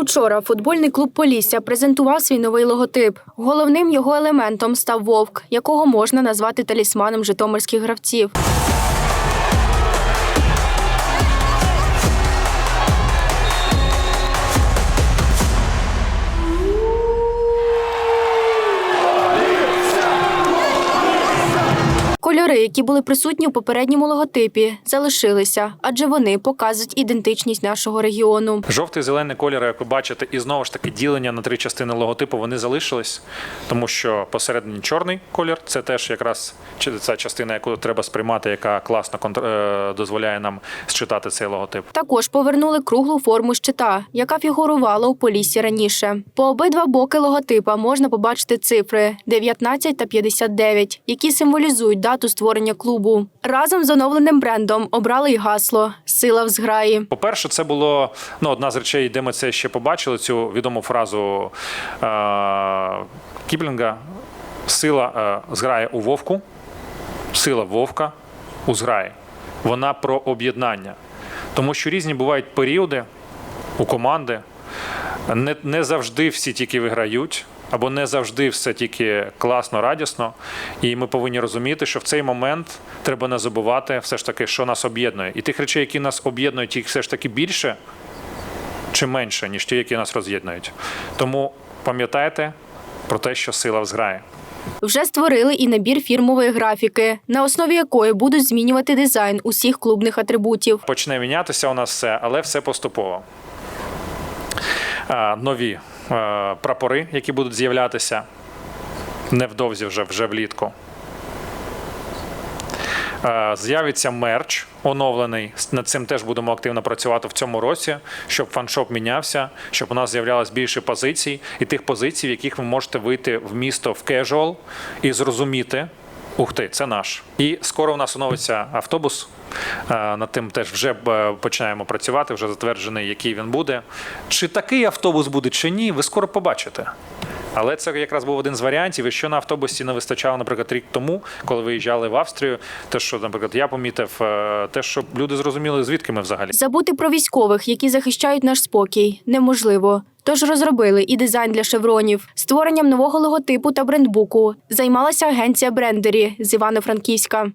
Учора футбольний клуб Полісся презентував свій новий логотип. Головним його елементом став вовк, якого можна назвати талісманом житомирських гравців. Кольори, які були присутні у попередньому логотипі, залишилися, адже вони показують ідентичність нашого регіону. Жовтий зелений кольор, як ви бачите, і знову ж таки ділення на три частини логотипу вони залишились, тому що посередині чорний колір це теж якраз ця частина, яку треба сприймати, яка класно е, дозволяє нам считати цей логотип. Також повернули круглу форму щита, яка фігурувала у поліссі раніше. По обидва боки логотипа можна побачити цифри 19 та 59, які символізують дату створення клубу. Разом з оновленим брендом обрали й гасло Сила в зграї. По-перше, це було ну, одна з речей, де ми це ще побачили, цю відому фразу е- Кіплінга Сила е, зграє у вовку, сила вовка у зграї. Вона про об'єднання. Тому що різні бувають періоди у команди. Не, не завжди всі тільки виграють, або не завжди все тільки класно, радісно. І ми повинні розуміти, що в цей момент треба не забувати все ж таки, що нас об'єднує. І тих речей, які нас об'єднують, їх все ж таки більше чи менше, ніж ті, які нас роз'єднують. Тому пам'ятайте про те, що сила взграє. Вже створили і набір фірмової графіки, на основі якої будуть змінювати дизайн усіх клубних атрибутів. Почне мінятися у нас все, але все поступово. Нові прапори, які будуть з'являтися невдовзі вже, вже влітку. Е, З'явиться мерч оновлений. Над цим теж будемо активно працювати в цьому році, щоб фаншоп мінявся, щоб у нас з'являлось більше позицій і тих позицій, в яких ви можете вийти в місто в кежуал і зрозуміти. Ух ти, це наш. І скоро у нас оновиться автобус. Е, Над тим теж вже е, починаємо працювати, вже затверджений, який він буде. Чи такий автобус буде, чи ні, ви скоро побачите. Але це якраз був один з варіантів. І що на автобусі не вистачало, наприклад, рік тому, коли виїжджали в Австрію, те, що, наприклад, я помітив, е, те, щоб люди зрозуміли, звідки ми взагалі. Забути про військових, які захищають наш спокій, неможливо. Тож розробили і дизайн для шевронів. Створенням нового логотипу та брендбуку займалася агенція брендері з Івано-Франківська.